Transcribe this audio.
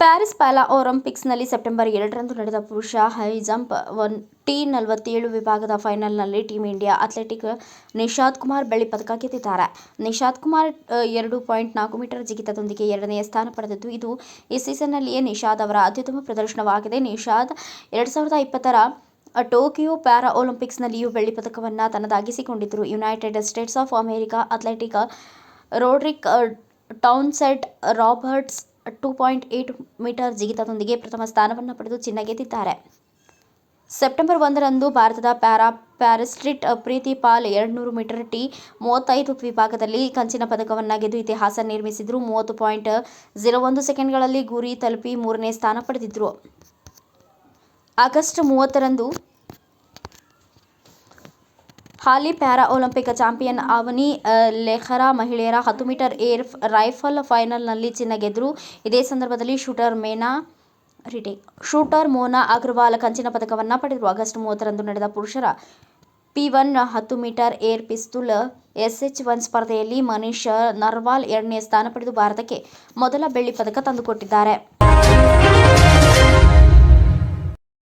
Para ಒಲಿಂಪಿಕ್ಸ್ನಲ್ಲಿ September ಎರಡರಂದು ನಡೆದ ಪುರುಷ ಹೈ ಜಂಪ್ ಒನ್ ಟಿ ನಲವತ್ತೇಳು ವಿಭಾಗದ ಫೈನಲ್ನಲ್ಲಿ team India athletic Nishad Kumar ಬೆಳ್ಳಿ ಪದಕ ಗೆದ್ದಿದ್ದಾರೆ. ನಿಷಾದ್ ಕುಮಾರ್ ಎರಡು ಪಾಯಿಂಟ್ ನಾಲ್ಕು ಮೀಟರ್ ಜಿಗಿತದೊಂದಿಗೆ ಎರಡನೆಯ ಸ್ಥಾನ ಪಡೆದಿದ್ದು, ಇದು ಈ ಸೀಸನ್ನಲ್ಲಿಯೇ ನಿಶಾದ್ ಅವರ ಅತ್ಯುತ್ತಮ ಪ್ರದರ್ಶನವಾಗಿದೆ. ನಿಷಾದ್ ಎರಡು ಸಾವಿರದ ಇಪ್ಪತ್ತರ ಟೋಕಿಯೋ ಪ್ಯಾರಾ ಒಲಿಂಪಿಕ್ಸ್ನಲ್ಲಿಯೂ ಬೆಳ್ಳಿ ಪದಕವನ್ನು ತನ್ನದಾಗಿಸಿಕೊಂಡಿದ್ದರು. United States of America athletic Roderick Townsend, Roberts two point eight metre ಜಿಗಿತದೊಂದಿಗೆ ಪ್ರಥಮ ಸ್ಥಾನವನ್ನು ಪಡೆದು ಚಿನ್ನ ಗೆದ್ದಿದ್ದಾರೆ ಸೆಪ್ಟೆಂಬರ್ ಒಂದರಂದು ಭಾರತದ ಪ್ಯಾರಾ ಪ್ಯಾರಿಸ್ಟ್ರಿಟ್ ಪ್ರೀತಿ ಪಾಲ್ ಎರಡುನೂರು ಮೀಟರ್ ಟಿ ಮೂವತ್ತೈದು ವಿಭಾಗದಲ್ಲಿ ಕಂಚಿನ ಪದಕವನ್ನು ಗೆದ್ದು ಇತಿಹಾಸ ನಿರ್ಮಿಸಿದ್ರು. ಮೂವತ್ತು ಪಾಯಿಂಟ್ ಜೀರೋ ಒಂದು ಸೆಕೆಂಡ್ಗಳಲ್ಲಿ ಗುರಿ ತಲುಪಿ ಮೂರನೇ ಸ್ಥಾನ ಪಡೆದಿದ್ದರು ಆಗಸ್ಟ್ ಮೂವತ್ತರಂದು ಹಾಲಿ ಪ್ಯಾರಾ ಒಲಿಂಪಿಕ್ ಚಾಂಪಿಯನ್ ಅವನಿ ಲೆಹರಾ ಮಹಿಳೆಯರ ಹತ್ತು ಮೀಟರ್ ಏರ್ ರೈಫಲ್ ಫೈನಲ್ನಲ್ಲಿ ಚಿನ್ನ ಗೆದ್ದರು ಇದೇ ಸಂದರ್ಭದಲ್ಲಿ ಶೂಟರ್ ಮೇನಾ ರಿಟೇಕ್ ಶೂಟರ್ ಮೋನಾ ಅಗ್ರವಾಲ್ ಕಂಚಿನ ಪದಕವನ್ನು ಪಡೆದರು. ಆಗಸ್ಟ್ ಮೂವತ್ತರಂದು ನಡೆದ ಪುರುಷರ ಪಿ ಒನ್ ಹತ್ತು metre air pistol SH one ಸ್ಪರ್ಧೆಯಲ್ಲಿ ಮನೀಶ್ ನರ್ವಾಲ್ ಎರಡನೇ ಸ್ಥಾನ ಪಡೆದು ಭಾರತಕ್ಕೆ ಮೊದಲ ಬೆಳ್ಳಿ ಪದಕ ತಂದುಕೊಟ್ಟಿದ್ದಾರೆ.